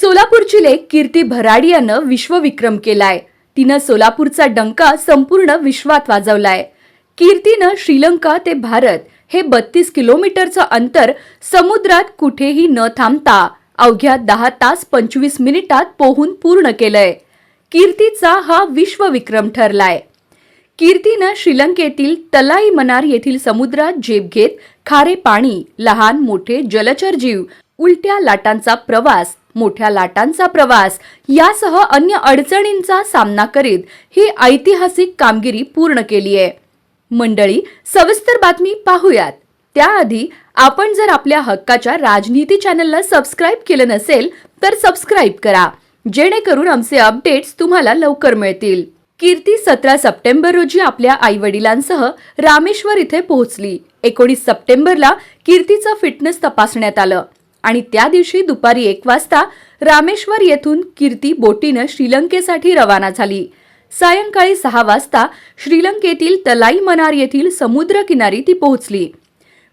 सोलापूरची लेख कीर्ती भराडी यानं विश्वविक्रम केलाय. तिनं सोलापूरचा डंका संपूर्ण विश्वात वाजवलाय. कीर्तीनं श्रीलंका ते भारत हे बत्तीस किलोमीटरचं अंतर समुद्रात कुठेही न थांबता अवघ्या दहा तास पंचवीस मिनिटात पोहून पूर्ण केलंय. कीर्तीचा हा विश्वविक्रम ठरलाय. कीर्तीनं श्रीलंकेतील तलाई मनार येथील समुद्रात झेप घेत खारे पाणी लहान मोठे जलचर जीव उलट्या लाटांचा प्रवास मोठ्या लाटांचा प्रवास यासह अन्य अडचणींचा सामना करीत ही ऐतिहासिक कामगिरी पूर्ण केली आहे. मंडळी सविस्तर बातमी पाहूयात. त्याआधी आपण जर आपल्या हक्काच्या राजनीती चॅनलला सबस्क्राईब केलं नसेल तर सबस्क्राईब करा. जेणेकरून आमचे अपडेट्स तुम्हाला लवकर मिळतील. कीर्ती सतरा सप्टेंबर रोजी आपल्या आई वडिलांसह रामेश्वर इथे पोहोचली. एकोणीस सप्टेंबरला कीर्तीचं फिटनेस तपासण्यात आलं. आणि त्या दिवशी दुपारी एक वाजता रामेश्वर येथून कीर्ती बोटीनं श्रीलंकेसाठी रवाना झाली. सायंकाळी सहा वाजता श्रीलंकेतील तलाई मनार येथील समुद्रकिनारी ती पोहोचली.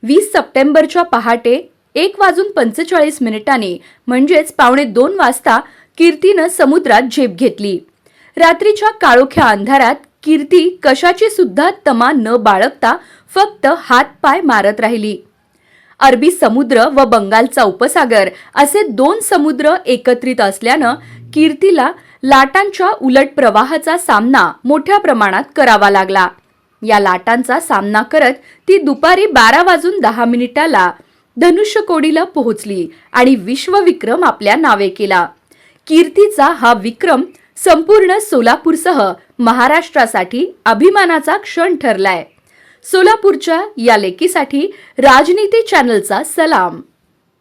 वीस सप्टेंबरच्या पहाटे एक वाजून पंचेचाळीस मिनिटांनी म्हणजेच पावणे दोन वाजता कीर्तीनं समुद्रात झेप घेतली. रात्रीच्या काळोख्या अंधारात कीर्ती कशाची सुद्धा तमा न बाळगता फक्त हात पाय मारत राहिली. अरबी समुद्र व बंगालचा उपसागर असे दोन समुद्र एकत्रित असल्यानं कीर्तीला लाटांच्या उलट प्रवाहाचा सामना मोठ्या प्रमाणात करावा लागला. या लाटांचा सामना करत ती दुपारी बारा वाजून दहा मिनिटाला धनुष्यकोडीला पोहोचली आणि विश्वविक्रम आपल्या नावे केला. कीर्तीचा हा विक्रम संपूर्ण सोलापूरसह महाराष्ट्रासाठी अभिमानाचा क्षण ठरलाय. सोलापूरच्या या लेकीसाठी राजनीती चॅनलचा सलाम.